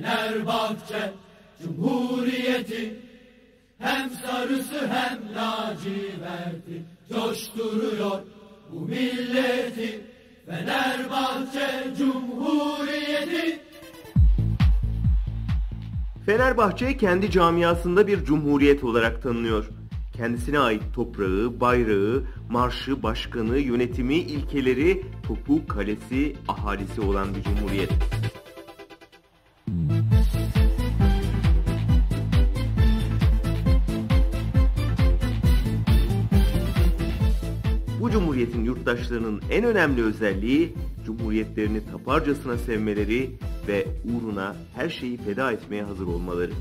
Fenerbahçe Cumhuriyeti hem sarısı hem laciverti coşturuyor bu milleti Fenerbahçe Cumhuriyeti Fenerbahçe kendi camiasında bir cumhuriyet olarak tanınıyor. Kendisine ait toprağı, bayrağı, marşı, başkanı, yönetimi, ilkeleri, topu, kalesi, ahalisi olan bir cumhuriyet. Cumhuriyetin yurttaşlarının en önemli özelliği cumhuriyetlerini taparcasına sevmeleri ve uğruna her şeyi feda etmeye hazır olmaları.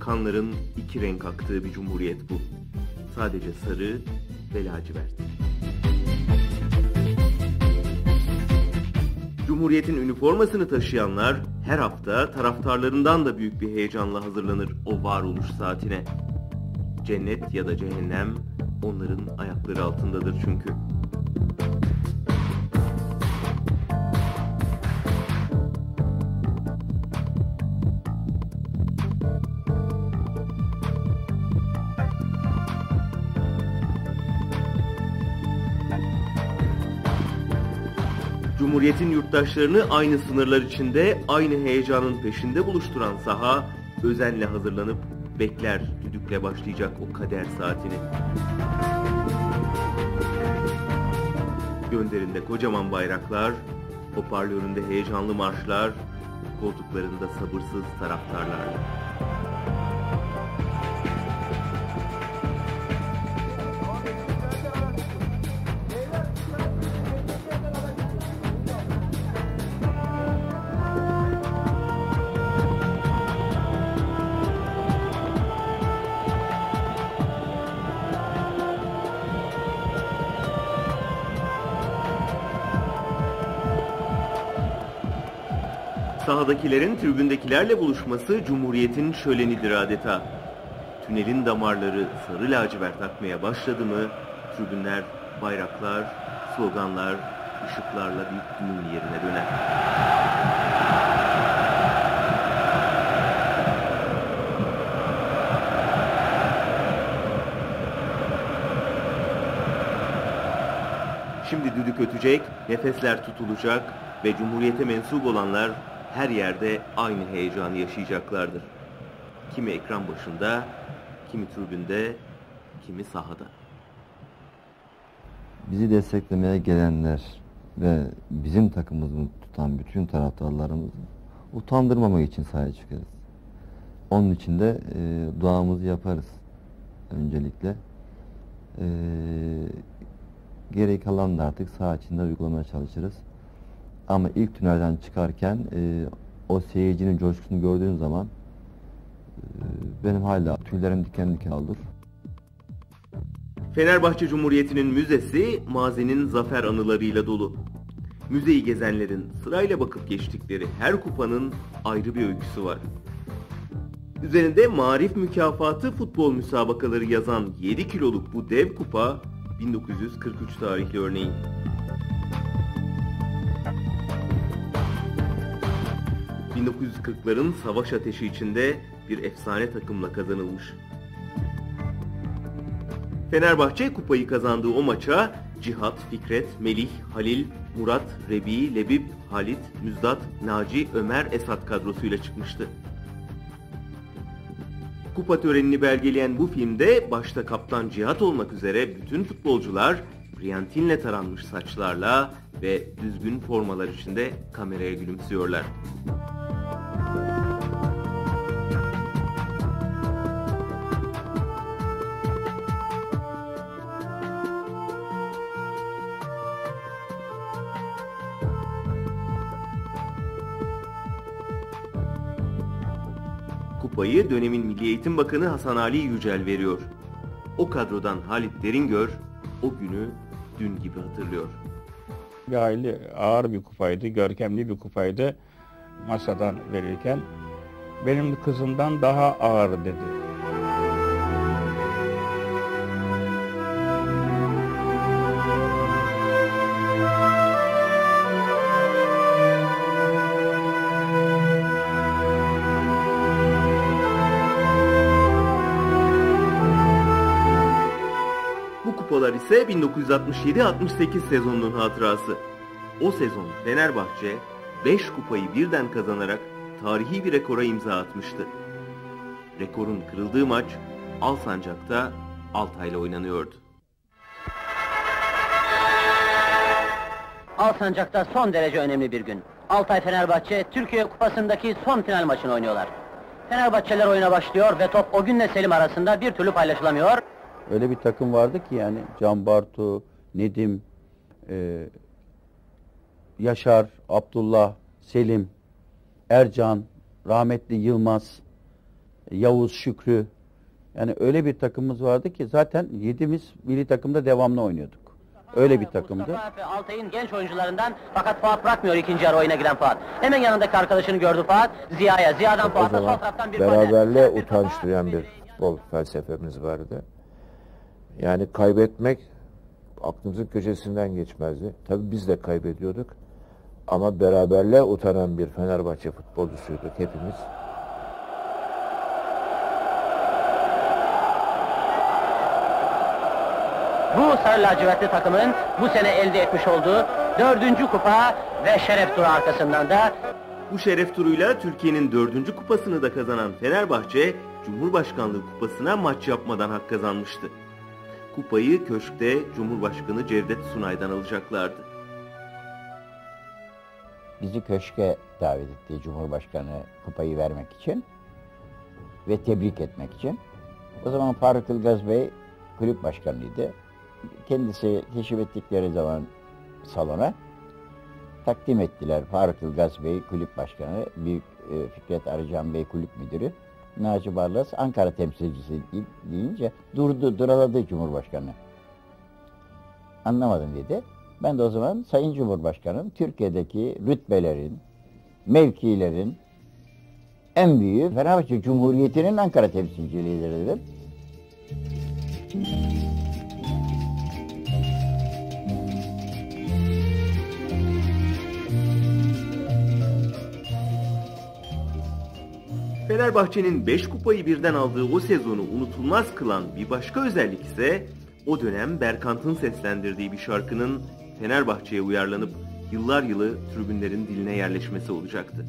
Kanların iki renk aktığı bir cumhuriyet bu. Sadece sarı ve lacivert. Cumhuriyetin üniformasını taşıyanlar her hafta taraftarlarından da büyük bir heyecanla hazırlanır o varoluş saatine. Cennet ya da cehennem onların ayakları altındadır çünkü. Cumhuriyetin yurttaşlarını aynı sınırlar içinde, aynı heyecanın peşinde buluşturan saha, özenle hazırlanıp bekler düdükle başlayacak o kader saatini. Gönderinde kocaman bayraklar, hoparlöründe heyecanlı marşlar, koltuklarında sabırsız taraftarlarla. Sahadakilerin tribündekilerle buluşması Cumhuriyet'in şölenidir adeta. Tünelin damarları sarı lacivert akmaya başladı mı, tribünler, bayraklar, sloganlar, ışıklarla bir düğün yerine döner. Şimdi düdük ötecek, nefesler tutulacak ve Cumhuriyete mensup olanlar her yerde aynı heyecanı yaşayacaklardır. Kimi ekran başında, kimi tribünde, kimi sahada. Bizi desteklemeye gelenler ve bizim takımımızı tutan bütün taraftarlarımızı utandırmamak için sahaya çıkarız. Onun için de e, duamızı yaparız öncelikle. E, geri kalan da artık saha içinde uygulamaya çalışırız. Ama ilk tünelden çıkarken e, o seyircinin coşkusunu gördüğün zaman e, benim hala tüylerim diken diken olur. Fenerbahçe Cumhuriyeti'nin müzesi mazinin zafer anılarıyla dolu. Müzeyi gezenlerin sırayla bakıp geçtikleri her kupanın ayrı bir öyküsü var. Üzerinde marif mükafatı futbol müsabakaları yazan 7 kiloluk bu dev kupa 1943 tarihli örneğin. 1940'ların savaş ateşi içinde bir efsane takımla kazanılmış. Fenerbahçe kupayı kazandığı o maça Cihat, Fikret, Melih, Halil, Murat, Rebi, Lebib, Halit, Müzdat, Naci, Ömer, Esat kadrosuyla çıkmıştı. Kupa törenini belgeleyen bu filmde başta kaptan Cihat olmak üzere bütün futbolcular briyantinle taranmış saçlarla ve düzgün formalar içinde kameraya gülümsüyorlar. Kupayı dönemin Milli Eğitim Bakanı Hasan Ali Yücel veriyor. O kadrodan Halit Deringör o günü dün gibi hatırlıyor. Bir aile ağır bir kupaydı, görkemli bir kupaydı masadan verirken. Benim kızımdan daha ağır dedi. İse 1967-68 sezonunun hatırası. O sezon Fenerbahçe 5 kupayı birden kazanarak tarihi bir rekora imza atmıştı. Rekorun kırıldığı maç Alsancak'ta Altay'la oynanıyordu. Alsancak'ta son derece önemli bir gün. Altay Fenerbahçe Türkiye Kupası'ndaki son final maçını oynuyorlar. Fenerbahçeler oyuna başlıyor ve top o günle Selim arasında bir türlü paylaşılamıyor. Öyle bir takım vardı ki yani Can Bartu, Nedim, e, Yaşar, Abdullah, Selim, Ercan, rahmetli Yılmaz, Yavuz Şükrü. Yani öyle bir takımımız vardı ki zaten yedimiz milli takımda devamlı oynuyorduk. Öyle bir takımdı. Mustafa Altay'ın genç oyuncularından fakat Fuat bırakmıyor ikinci yarı oyuna giren Fuat. Hemen yanındaki arkadaşını gördü Fuat. Ziya'ya, Ziya'dan Fuat'a sol zaman taraftan bir beraberliğe Bir utanç duyan bir futbol felsefemiz vardı. Yani kaybetmek aklımızın köşesinden geçmezdi. Tabii biz de kaybediyorduk. Ama beraberliğe utanan bir Fenerbahçe futbolcusuyduk hepimiz. Bu sarı lacivertli takımın bu sene elde etmiş olduğu dördüncü kupa ve şeref turu arkasından da Bu şeref turuyla Türkiye'nin dördüncü kupasını da kazanan Fenerbahçe, Cumhurbaşkanlığı kupasına maç yapmadan hak kazanmıştı. Kupayı köşkte Cumhurbaşkanı Cevdet Sunay'dan alacaklardı. bizi köşke davet etti Cumhurbaşkanı kupayı vermek için ve tebrik etmek için. O zaman Faruk Ilgaz Bey kulüp başkanıydı. Kendisi teşrif ettikleri zaman salona takdim ettiler. Faruk Ilgaz Bey kulüp başkanı, Büyük e, Fikret Arıcan Bey kulüp müdürü. Naci Barlas Ankara temsilcisi de- deyince durdu, duraladı Cumhurbaşkanı. Anlamadım dedi. Ben de o zaman Sayın Cumhurbaşkanım Türkiye'deki rütbelerin, mevkilerin en büyüğü Fenerbahçe Cumhuriyeti'nin Ankara temsilciliğidir dedim. Fenerbahçe'nin 5 kupayı birden aldığı o sezonu unutulmaz kılan bir başka özellik ise o dönem Berkant'ın seslendirdiği bir şarkının Fenerbahçe'ye uyarlanıp yıllar yılı tribünlerin diline yerleşmesi olacaktı.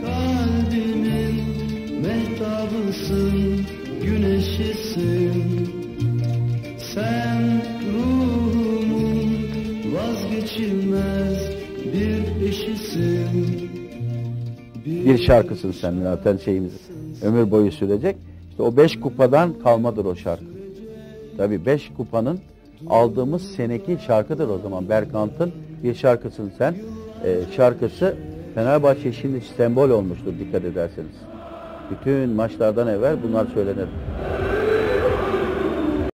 Kalbimin mehtabısın, güneşisin Bir şarkısın sen zaten şeyimiz ömür boyu sürecek. İşte o beş kupadan kalmadır o şarkı. Tabii beş kupanın aldığımız seneki şarkıdır o zaman. Berkant'ın bir şarkısın sen. Ee, şarkısı Fenerbahçe şimdi sembol olmuştur dikkat ederseniz. Bütün maçlardan evvel bunlar söylenir.